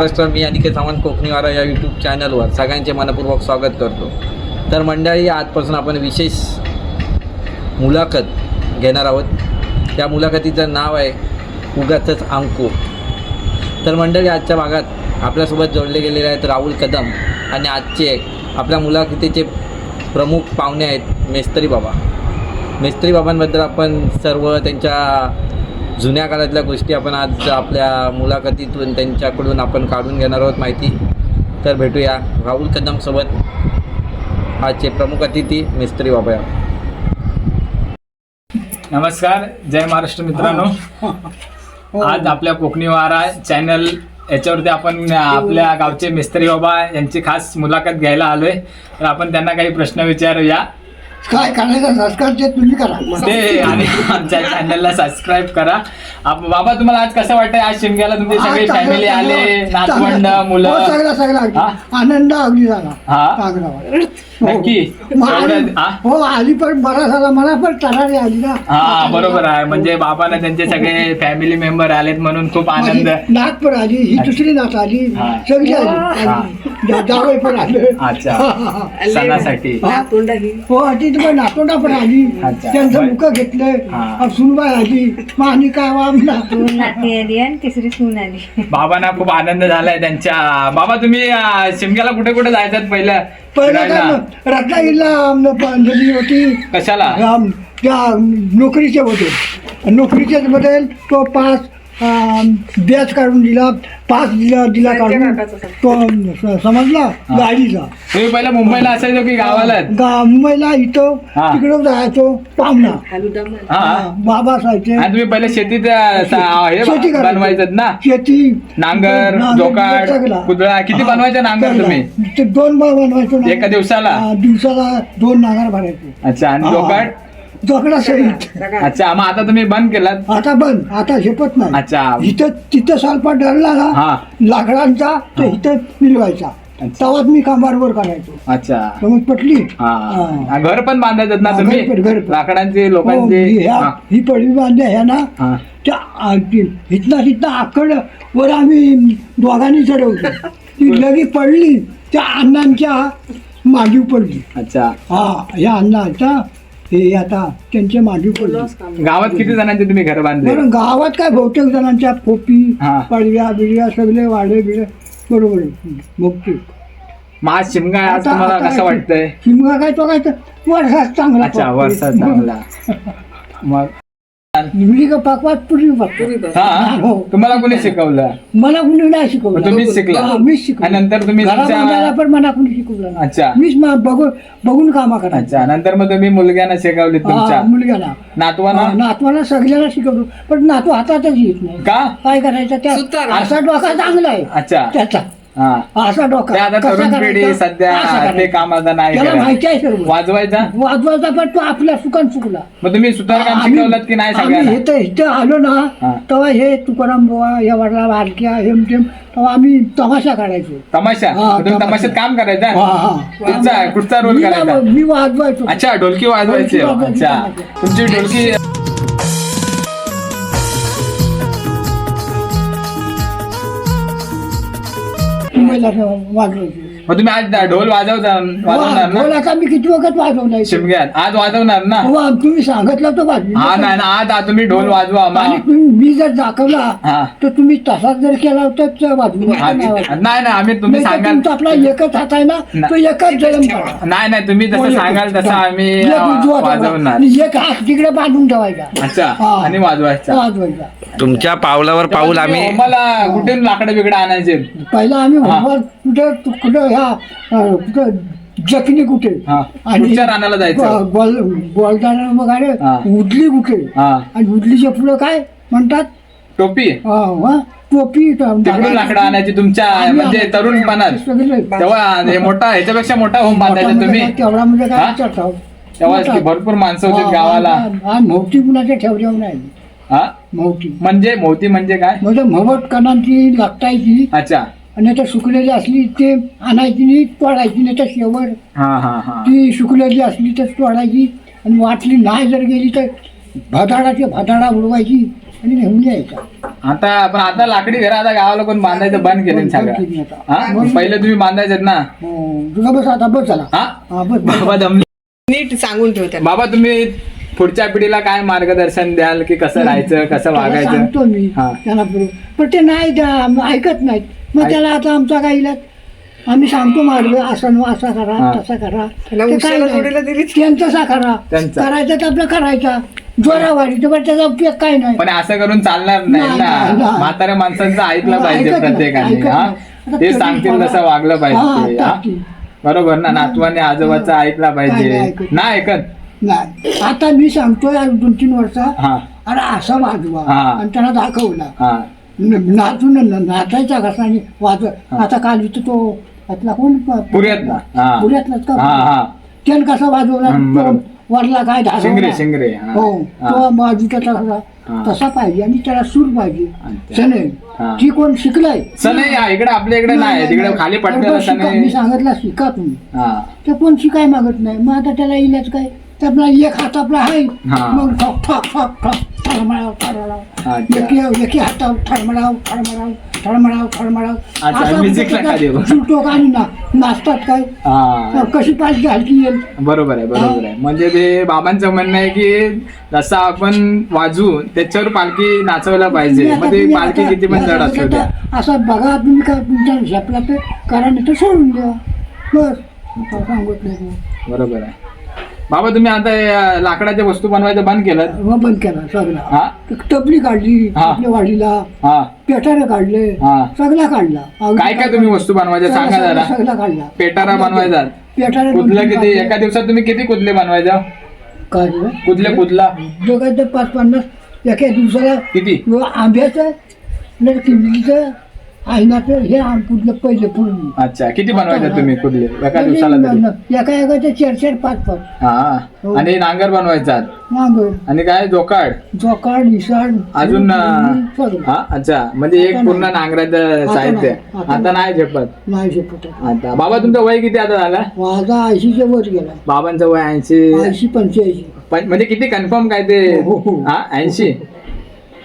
महाराष्ट्र मी अनिकेत सावंत कोकणीवारा या यूट्यूब चॅनलवर सगळ्यांचे मनपूर्वक स्वागत करतो. तर मंडळी आजपासून आपण विशेष मुलाखत घेणार आहोत. त्या मुलाखतीचं नाव आहे उगाचच अंकू. तर मंडळी आजच्या भागात आपल्यासोबत जोडले गेलेले आहेत राहुल कदम आणि आजचे आपल्या मुलाखतीचे प्रमुख पाहुणे आहेत मेस्त्री बाबा. मेस्त्री बाबांबद्दल आपण सर्व त्यांच्या जुन्या काळातल्या गोष्टी आपण आज आपल्या मुलाखतीतून त्यांच्याकडून आपण काढून घेणार आहोत माहिती. तर भेटूया राहुल कदमसोबत. आजचे प्रमुख अतिथी मिस्त्री बाबा नमस्कार जय महाराष्ट्र मित्रांनो. आज आपल्या कोकणी वारा चॅनल याच्यावरती आपण आपल्या गावचे मिस्त्री बाबा यांची खास मुलाखत घ्यायला आलोय. तर आपण त्यांना काही प्रश्न विचारूया. काय करायचं संस्कार ते तुम्ही करा ते आणि आमच्या चॅनलला सबस्क्राईब करा आप- बाबा तुम्हाला आज कसं वाटतंय आज शिमग्याला तुमचे सगळे आज चांगलं- फॅमिली आले चांगलं- नातवंड चांगलं. हो, मुलं सगळं सगळं अगदी. हा? आनंद अगदी झाला हा? चांगला वाटला. नक्की. एवढं- हा? हो आली पण बरा झाला. मला पण तरारी आली ना. हा बरोबर आहे. म्हणजे बाबांना त्यांचे सगळे फॅमिली मेंबर आलेत म्हणून खूप आनंद. नात पण आली. ही दुसरी नात आली. हा. सगळी आली. जा- जावई पण आले. अच्छा. हा, हा, हा. सणासाठी. हा. हो ती पण नातोंडा पण आली. अच्छा. त्यांचं मुख घेतलं हा. सुनबाई आली. मग आणि काय वा दोन नाती आली आणि तिसरी सून आली. बाबांना खूप आनंद झालाय त्यांच्या. बाबा तुम्ही अं, शिमग्याला कुठे कुठे जायचं पहिलं फिरायला? काय रत्नागिरीला आम- पंढरी होती. कशाला? आम- त्या नोकरीचे होते. तो पास बॅच काढून दिला पास दिला दिला काढून. तो समजला? गाडीचा. तुम्ही पहिलं मुंबईला असायचो की गावाला? गा- मुंबईला इथं हा. तिकडं जायचो पाहुणा. हा. हा, बाबा असायचे. आणि तुम्ही पहिले शेतीत अं, सा- हे शेती करायचो. बनवायचं ना? शेती नांगर जोकाड सगळा. कुदळा किती हा, बनवायचे नांगर सगळा. तुम्ही? ते दोन बार बनवायचो. एका दिवसाला? हा, दिवसाला दोन नांगर भरायचे. अच्छा आणि हा. जोकाड? जोकडा सहित अच्छा मग आता तुम्ही बंद केलात? आता बंद आता झेपत नाही. अच्छा. इथं तिथं सालपा डरला हा. ना लाकडांचा तर इथं मिळवायचा. तेव्हाच मी कामावर करायचो अच्छा. समज पटली. हा. हा. घर पण बांधायचं ना हा, तुम्ही? घर पण- घर पण. लाकडांची हो, ही लोकांची ह्या- हा. ही पडवी बांधल्या ह्या ना हा. त्या आ, ती- इथनं तिथनं आकड वर आम्ही दोघांनी चढवतो. ती लगी पडली त्या अण्णांच्या मागीव पडली. अच्छा. हा या अण्णाच्या हे आता त्यांच्या मागीव पडली. गावात किती जणांचे तुम्ही घर बांधले? बरं गावात काय बहुतेक जणांच्या कोपी हा. पडव्या बिडव्या सगळे वाडे बिडे बरोबर आहे. बहुतेक मग आज शिमगा आहे, आज आता- तुम्हाला आता कसं वाटतंय? शिमगा काय तो काय तर वर्षात चांगला अच्छा पाकतो. वर्षा चांगला. मग मी का पाकवात पूर्वी पाकतो हा? हो. तुम्हाला कोणी शिकवलं? मला कुणी नाही शिकवलं. तुम्हीच शिकला. हा, मीच शिकलो. आणि नंतर तुम्ही घरा तुमच्या- पण मला कुणी शिकवलं नाही. अच्छा. मीच मा- बघून बघून कामा करायचं. अच्छा. नंतर मग तुम्ही मुलग्यांना शिकवली तुमच्या? हा, मुलग्याला. नातवाना हा, नातवाला सगळ्याला शिकवतो पण नातू हातातच येत नाही. का? काय करायचं? त्या असा डोका चांगला आहे. अच्छा. त्याचा. हा असा डोका आता कसा तरुण पिढी करायचा? सध्या ते करायचा. काम आता नाही त्याला. माहिती आहे सर्व वाजवायचा वाजवायचा पण तो आपल्या सुखान चुकला मग तुम्ही सुतारकाम आम्ही- शिकवलं की नाही आम्ही सगळ्यांना इथं इथं आलो हा. ना तेव्हा हे तुकाराम बुवा या वडला बारक्या हेम तेम तेव्हा आम्ही तमाशा काढायचो तमाशा हा, मग तुम्ही तमाशा. तमाशात काम करायचा हा, हा. कुठचा कुठचा रोल मी करायचा मी वाजवायचो अच्छा ढोलकी वाजवायची ढोलकी वाजवायची अच्छा तमाशा. तुमची ढोलकी मुंबईला वाजवायचो मग तुम्ही आज ढोल वाजवता वाजवणार ना? मी किती वखत वाजवलाय? शिमग्यात. आज वाजवणार ना? तेव्हा तुम्ही सांगितलं तर वाजवी हा नाही ना आज आज तुम्ही ढोल वाजवा आणि तुम्ही मी जर दाखवला हा. तर तुम्ही तसाच जर केला तर वाजवू हा, नाही वाजवू. नाही नाही आम्ही तुम्ही सांगाल तुमचा आपला एकच हात आहे ना ना. तो एकच जलम करा नाही नाही तुम्ही जसं सांगाल तसं आम्ही एक उजवा. वाजवणार. आणि एक हात तिकडे बांधून ठेवायचा. अच्छा हा. आणि वाजवायचा. वाजवायचा. तुमच्या पावलावर पाऊल आम्ही मला कुठून लाकडं बिकडं आणायचे पहिला आम्ही हा. कुठे कुठं ह्या अं, कुठं जखनी कुठे हा. कुठच्या रानाला जायचं? गोलदाना वगैरे हा. उडली कुठे हा आणि उडलीच्या पुढं काय म्हणतात टोपी हा, हा, टोपी तिकडून लाकडं आणायची तुमच्या म्हणजे. तरुणपणात. तेव्हा हे मोठा ह्याच्यापेक्षा मोठा होम बांधायचा मोठा तुम्ही म्हणजे तेवढा म्हणजे हा? काय चढताव. तेव्हा. भरपूर माणसं होती हा, गावाला हा, हा, मोठी कुणाच्या ठेवल्या नाही हा मोठी. म्हणजे मोती म्हणजे काय? म्हणजे मवट कणांची लागतायची. अच्छा. आणि त्या सुकलेली असली ते आणायची नाही तोडायची नाही तर शेवट हा हा हा. ती सुकलेली असली तर तोडायची. आणि वाटली नाही जर गेली तर भदाडाची भदाडा उडवायची आणि नेऊन यायचा. आता पण आता लाकडी घर आता गावाला कोण बांधायचं बंद केलं सगळं. आता. हा? पहिले तुम्ही बांधायचेत ना? हो, तुला बस आता बस झाला. हा? हा बस. बाबा दमले नीट सांगून ठेव त्याला बाबा तुम्ही पुढच्या पिढीला काय मार्गदर्शन द्याल की कसं राहायचं कसं त्याला वागायचं सांगतो मी हा. त्याला पण ते नाही त्या- ऐकत नाहीत मग ऐक- त्याला आता आमचा काय इलाज आम्ही सांगतो मार्ग असा न असा करा हा. तसा करा त्याला ते उशाला काय नाही. जोडीला दिली त्यांचा करा त्यांचा. करायचं तर आपलं करायचा जोरा वाढीचं पण त्याचा उपयोग काय नाही पण असं करून चालणार नाही नाही, ना नाही. म्हाताऱ्या माणसांचं ऐकलं हो, पाहिजे ऐकत नाही, प्रत्येकाने ऐकत हा नाही. आता ते सांगतील. तसं वागलं हा, पाहिजे हा? बरोबर ना नातवाने आजोबाचा. ऐकला पाहिजे नाही ऐकत. नाही ऐकत नाही आता मी सांगतोय आज दोन तीन वर्ष हा अरे असा वाजवा हा. आणि त्याला दाखवला हा न- नाचून न- नाचायचा कसा आणि वाजव. आता काल इथं तो त्यातला कोण प- पुण्यातला? हा. पुण्यातलाच का हा हा त्यानं कसा वाजवला हं, तो बरोबर. वरला काय. शिंगरे शिंगरे हा. हो हा. तो बाजूचा तसा हा. तसा पाहिजे आणि त्याला सूर पाहिजे. सने हा. ती कोण शिकलाय सनई हा, इकडे आपल्या इकडे नाही तिकडे खाली शिका. मी सांगितलं शिका तुम्ही हा ते कोण शिकाय मागत नाही मग आता त्याला इलाज काय तर आपला एक हात आपला आहे हा. मग ठक ठक ठक ठक ठळमळाव ठळमळाव अच्छा. एकी एकी हाताव ठळमळाव ठळमळाव ठळमळाव ठळमळाव अच्छा, music देऊ. काय जुळतो का आणि ना नाचतात काय हा कशी पाहिजे हलकी येईल बरोबर आहे बरोबर आहे म्हणजे ते बाबांचं म्हणणं आहे की जसं आपण वाजू त्याच्यावर पालखी नाचवला पाहिजे मग ती पालखी किती पण जड असू द्या असं बघा तुम्ही काय तुमच्या झेपला तर करा नाही तर सोडून द्या बस सांगत नाही बरोबर आहे बाबा तुम्ही आता हे, लाकडाच्या वस्तू बनवायचं बंद केलं मग बंद केला सगळा. हा? टपली काढली हा. हा. पेटारा काढले हा. सगळा काढला. काय काय तुम्ही वस्तू बनवायच्या? सांगा सगळा- जरा. सगळा काढला. पेटारा बनवायचा? पेटारा कुदलं किती? एका दिवसात तुम्ही किती कुदले बनवायचं? काढलं कुदले कुदला दोघांचं पाच पन्नास. एका दिवसाला किती? आंब्याचं नाही किंमतीचं आईनाचं हे आम कुठलं पहिले पूर्ण अच्छा किती बनवायचे तुम्ही कुदले एका दिवसाला तरी? एका एकाचं चार चार पाच पाच. हा. आणि नांगर बनवायचा नांगर. आणि काय जोकाड? जोकाड निसाड. अजून. हा अच्छा. म्हणजे एक आता पूर्ण नाही. नांगराचं आता साहित्य. नाही. आता आता नाही झेपत? नाही शिकवत आता. बाबा तुमचं वय किती आता झालं? माझा ऐंशीच्या वर गेला. बाबांचं वय ऐंशी? ऐंशी पंच्याऐंशी. पण- म्हणजे किती कन्फर्म काय ते? हो, हो, हो. हा ऐंशी?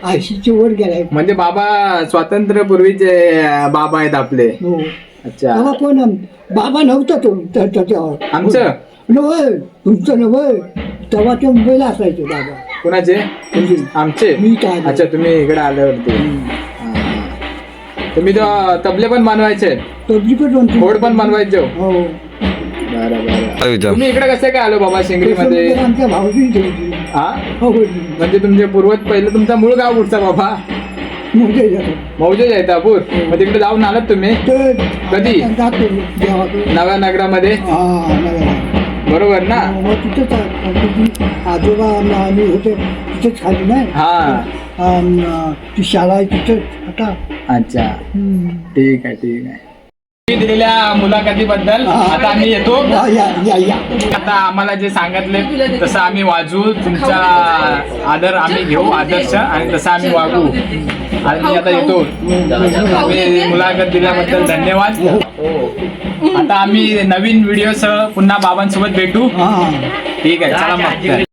ऐंशीच्या वर गेलाय. म्हणजे बाबा स्वातंत्र्य पूर्वीचे बाबा आहेत आपले. हो. अच्छा. बाबा कोण बाबा नव्हता तो त्या- त्याच्यावर आमचं? नवय तुमचं नवय तेव्हा ते मुंबईला असायचे बाबा. कुणाचे? आमचे? मी काय आलो. अच्छा तुम्ही इकडे आल्यावरती. हा. तुम्ही तो तबले पण बनवायचे? तबली पण दोन तीन पण बनवायचे हो. हो बरं. बरं तुम्ही इकडे कसे काय आलो बाबा शिंगरीमध्ये आमच्या भाऊजी ठेवली हा? हो म्हणजे तुमचे पूर्वज पहिलं तुमचा मूळ गाव कुठचा बाबा? मोठे मौजे जैतापूर. मग तिकडे जाऊन आलात तुम्ही? कधी? आता जातो देवाकडे नव्या नगरामध्ये? हा नव्या बरोबर ना? मग तिथेच आहे. तिथे आजोबा आम्ही आम्ही होते. तिथेच खाली नाही? हा. अन, ती शाळा आहे तिथेच. आता. अच्छा. हम्म. ठीक आहे ठीक आहे. दिलेल्या मुलाखतीबद्दल आता आम्ही येतो. आता आम्हाला जे सांगितले तसं आम्ही वाजू तुमचा आदर आम्ही घेऊ आदर्श आणि तसं आम्ही वागू. आणि मी आता येतो. मुलाखत दिल्याबद्दल धन्यवाद. आता आम्ही नवीन व्हिडिओसह पुन्हा बाबांसोबत भेटू. ठीक आहे चला मग.